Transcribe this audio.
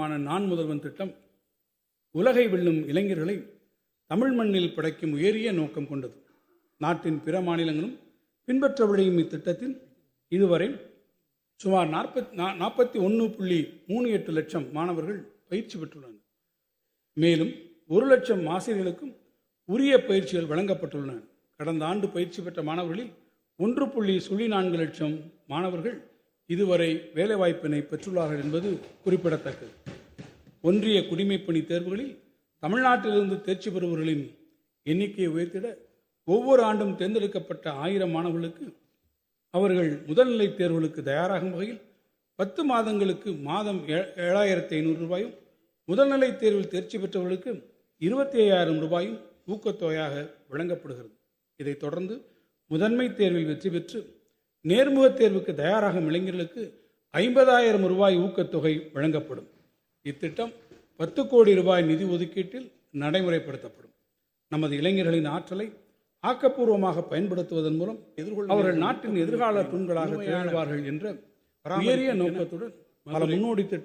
திட்டமான நான் முதல்வன் திட்டம் உலகை வெல்லும் இளைஞர்களை தமிழ் மண்ணில் படைக்கும் உயரிய நோக்கம் கொண்டது. நாட்டின் பிற மாநிலங்களும் பின்பற்ற விழையும் இத்திட்டத்தில் இதுவரை சுமார் நாற்பத்தி நாற்பத்தி ஒன்று புள்ளி மூணு எட்டு லட்சம் மாணவர்கள் பயிற்சி பெற்றுள்ளனர். மேலும் ஒரு லட்சம் ஆசிரியர்களுக்கும் உரிய பயிற்சிகள் வழங்கப்பட்டுள்ளன. கடந்த ஆண்டு பயிற்சி பெற்ற மாணவர்களில் ஒன்று புள்ளி சுழி நான்கு லட்சம் மாணவர்கள் இதுவரை வேலைவாய்ப்பினை பெற்றுள்ளார்கள் என்பது குறிப்பிடத்தக்கது. ஒன்றிய குடிமைப்பணி தேர்வுகளில் தமிழ்நாட்டிலிருந்து தேர்ச்சி பெறுபவர்களின் எண்ணிக்கையை உயர்த்திட ஒவ்வொரு ஆண்டும் தேர்ந்தெடுக்கப்பட்ட ஆயிரம் மாணவர்களுக்கு அவர்கள் முதல்நிலை தேர்வுகளுக்கு தயாராகும் வகையில் பத்து மாதங்களுக்கு மாதம் ஏ- ஏழாயிரத்தி ஐநூறு ரூபாயும் முதல்நிலை தேர்வில் தேர்ச்சி பெற்றவர்களுக்கு இருபத்தி ஐயாயிரம் ரூபாயும் ஊக்கத்தொகையாக வழங்கப்படுகிறது. இதைத் தொடர்ந்து முதன்மை தேர்வில் வெற்றி பெற்று நேர்முகத் தேர்வுக்கு தயாராகும் இளைஞர்களுக்கு ஐம்பதாயிரம் ரூபாய் ஊக்கத்தொகை வழங்கப்படும். இத்திட்டம் பத்து கோடி ரூபாய் நிதி ஒதுக்கீட்டில் நடைமுறைப்படுத்தப்படும். நமது இளைஞர்களின் ஆற்றலை ஆக்கப்பூர்வமாக பயன்படுத்துவதன் மூலம் அவர்கள் நாட்டின் எதிர்கால தூண்களாக திகழ்வார்கள் என்ற உயரிய நோக்கத்துடன் பல முன்னோடி திட்ட